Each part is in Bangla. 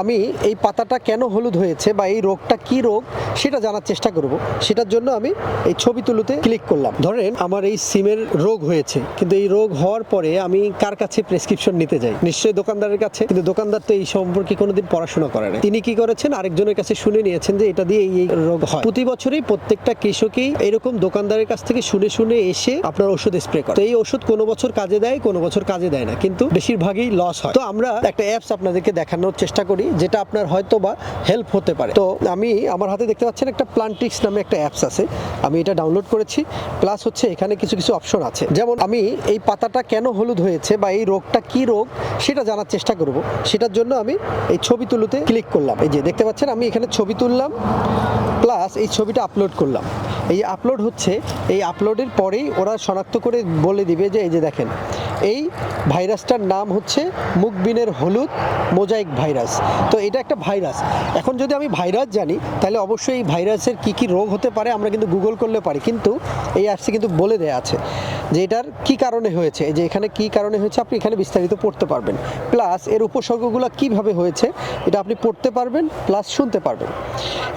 আমি এই পাতাটা কেন হলুদ হয়েছে বা এই রোগটা কি রোগ সেটা জানার চেষ্টা করব। সেটার জন্য আমি এই ছবি তুলুতে ক্লিক করলাম। ধরেন আমার এই সিমের রোগ হয়েছে, কিন্তু এই রোগ হওয়ার পরে আমি কার কাছে প্রেসক্রিপশন নিতে যাই? নিশ্চয়ই দোকানদারের কাছে। কিন্তু দোকানদার তো এই সম্পর্কে কোনোদিন পড়াশোনা করে না তিনি কি করেছেন? আরেকজনের কাছে শুনে নিয়েছেন যে এটা দিয়ে এই রোগ হয়। প্রতি বছরই প্রত্যেকটা কৃষকই এরকম দোকানদারের কাছ থেকে শুনে শুনে এসে আপনার ওষুধ স্প্রে করে। তো এই ওষুধ কোনো বছর কাজে দেয়, কোনো বছর কাজে দেয় না। কিন্তু বেশিরভাগই লস হয়। তো আমরা একটা অ্যাপস আপনাদেরকে দেখানোর চেষ্টা করি। যেটা আপনার হয়তো বা হেল্প হতে পারে। তো আমি আমার হাতে দেখতে পাচ্ছেন একটা প্লান্টিক্স নামে একটা অ্যাপস আছে। আমি এটা ডাউনলোড করেছি প্লাস হচ্ছে এখানে কিছু কিছু অপশন আছে। যেমন আমি এই পাতাটা কেন হলুদ হয়েছে বা এই রোগটা কি রোগ, সেটা জানার চেষ্টা করব। সেটার জন্য আমি এই ছবি তুলুতে ক্লিক করলাম। এই যে দেখতে পাচ্ছেন, আমি এখানে ছবি তুললাম প্লাস এই ছবিটা আপলোড করলাম। এই আপলোড হচ্ছে, এই আপলোডের পরেই ওরা শনাক্ত করে বলে দিবে যে, এই যে দেখেন এই ভাইরাসটার নাম হচ্ছে মুখবিনের হলুদ মোজাইক ভাইরাস। তো এটা একটা ভাইরাস। এখন যদি আমি ভাইরাস জানি, তাহলে অবশ্যই এই ভাইরাসের কি কি রোগ হতে পারে আমরা কিন্তু গুগল করলে পারি। কিন্তু এই অ্যাপসে কিন্তু বলে দেয়া আছে যে এটার কি কারণে হয়েছে যে এখানে কি কারণে হয়েছে আপনি এখানে বিস্তারিত পড়তে পারবেন। প্লাস এর উপসর্গগুলো কীভাবে হয়েছে, এটা আপনি পড়তে পারবেন, প্লাস শুনতে পারবেন।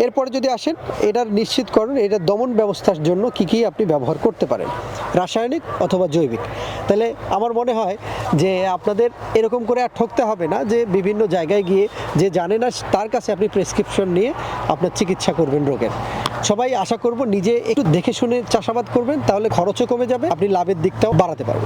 এরপরে যদি আসেন, এটার নিশ্চিতকরণ এটার দমন ব্যবস্থার জন্য কি কি আপনি ব্যবহার করতে পারেন। রাসায়নিক অথবা জৈবিক। তাহলে আমার মনে হয় যে আপনাদের এরকম করে আর ঠকতে হবে না যে বিভিন্ন জায়গায় গিয়ে যে জানে না তার কাছে আপনি প্রেসক্রিপশন নিয়ে আপনার চিকিৎসা করবেন রোগের। সবাই আশা করব নিজে একটু দেখে শুনে চাষাবাদ করবেন, তাহলে খরচও কমে যাবে, আপনি লাভের দিকটাও বাড়াতে পারবেন।